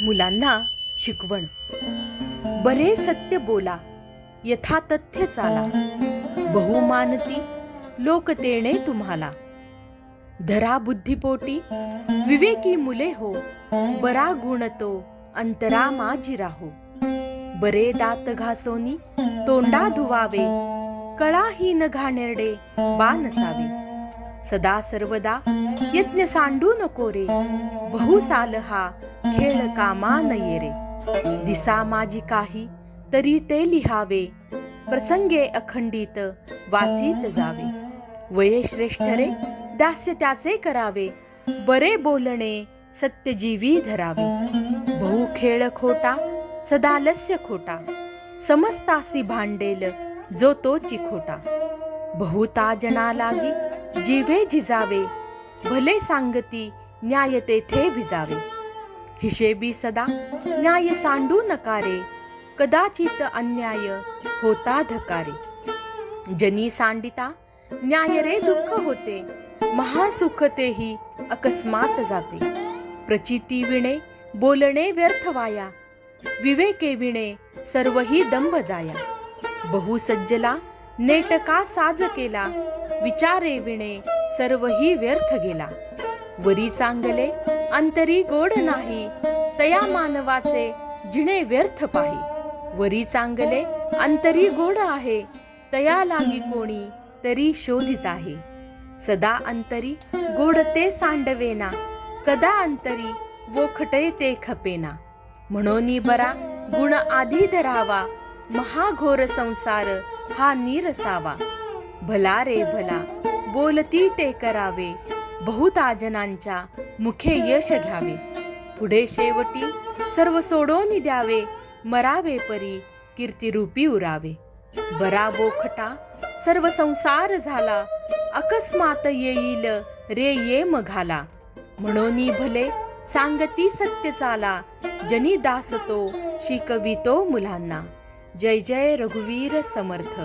मुलांना शिकवण. बरे सत्य बोला यथातथ्य चाला. बहुमानती लोक तेणे तुम्हाला. धरा बुद्धिपोटी विवेकी मुले हो. बरा गुण तो अंतरा माझी राहो. बरे दात घासोनी तोंडा धुवावे. कळाही न घाणेरडे बा नसावे सदा सर्वदा यज्ञ सांडू नको रे. बहुसाल हा खेळ कामा न रे दिसा माझी काही तरी ते लिहावे प्रसंगे अखंडित वाचित जावे वये श्रेष्ठ रे दास्य त्याचे करावे बरे बोलणे सत्यजीवी धरावे बहु खेळ खोटा सदालस्य खोटा समस्तासी भांडेल जो तो चिखोटा बहुता जना लागी जीवे जिजावे भले सांगती न्याय तेथे भिजावे हिशेबी सदा न्याय सांडू नकारे कदाचित अन्याय होता धकारे. जनी सांडिता न्याय रे दुःख होते महासुख तेही अकस्मात जाते. प्रचिती विणे बोलणे व्यर्थ वाया विवेके विणे सर्वही दंभ जाया. बहु सज्जला नेटका साज केला विचारे विणे सर्वही व्यर्थ गेला. वरी चांगले अंतरी गोड नाही. तया मानवाचे जिणे व्यर्थ पाही. वरी चांगले अंतरी गोड आहे. तया लागी कोणी तरी शोधित आहे. सदा अंतरी गोड ते सांडवेना. कदा अंतरी वोखटे ते खपेना. म्हणून बरा गुण आधी धरावा. महाघोर संसार हा नीरसावा. भला रे भला बोलती ते करावे. बहुताजनांच्या मुखे यश घ्यावे पुढे शेवटी सर्व सोडून द्यावे मरावे परी कीर्तिरूपी उरावे. बरा बोखटा सर्व संसार झाला अकस्मात येईल रे ये मघाला म्हणून भले सांगती सत्य चाला जनी दास तो शिकवितो मुलांना. जय जय रघुवीर समर्थ.